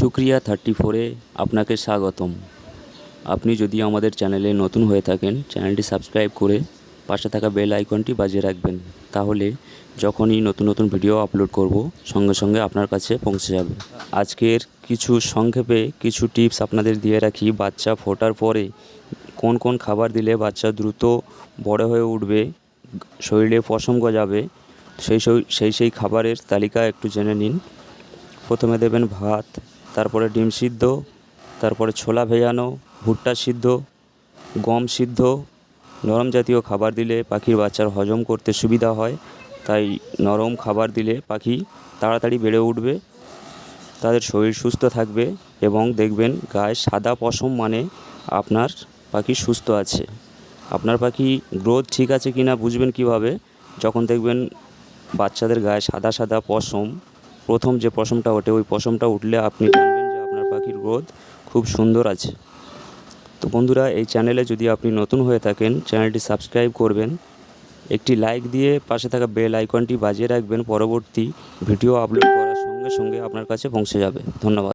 সুক্রিয়া থার্টি ফোরে আপনাকে স্বাগতম। আপনি যদি আমাদের চ্যানেলে নতুন হয়ে থাকেন, চ্যানেলটি সাবস্ক্রাইব করে পাশে থাকা বেল আইকনটি বাজিয়ে রাখবেন। তাহলে যখনই নতুন নতুন ভিডিও আপলোড করব, সঙ্গে সঙ্গে আপনার কাছে পৌঁছে যাবে। আজকের কিছু সংক্ষেপে কিছু টিপস আপনাদের দিয়ে রাখি। বাচ্চা ফোটার পরে কোন কোন খাবার দিলে বাচ্চা দ্রুত বড় হয়ে উঠবে, শরীরে পশম গজাবে, সেই সেই সেই সেই খাবারের তালিকা একটু জেনে নিন। প্রথমে দেবেন ভাত তারপরে ডিম সিদ্ধ, তারপরে ছোলা ভেজানো, ভুট্টা সিদ্ধ, গম সিদ্ধ, নরম জাতীয় খাবার দিলে পাখির বাচ্চার হজম করতে সুবিধা হয়, তাই নরম খাবার দিলে পাখি তাড়াতাড়ি বেড়ে উঠবে, তাদের শরীর সুস্থ থাকবে এবং দেখবেন গায়ে সাদা পশম মানে আপনার পাখি সুস্থ আছে। আপনার পাখি গ্রোথ ঠিক আছে কি না বুঝবেন কীভাবে? যখন দেখবেন বাচ্চাদের গায়ে সাদা সাদা পশম প্রথম যে পশমটা ওঠে, ওই পশমটা উঠলে আপনি জানবেন যে আপনার পাখির গ্রোথ খুব সুন্দর আছে। তো বন্ধুরা, এই চ্যানেলে যদি আপনি নতুন হয়ে থাকেন, চ্যানেলটি সাবস্ক্রাইব করবেন, একটি লাইক দিয়ে পাশে থাকা বেল আইকনটি বাজিয়ে রাখবেন, পরবর্তী ভিডিও আপলোড করার সঙ্গে সঙ্গে আপনার কাছে পৌঁছে যাবে। ধন্যবাদ।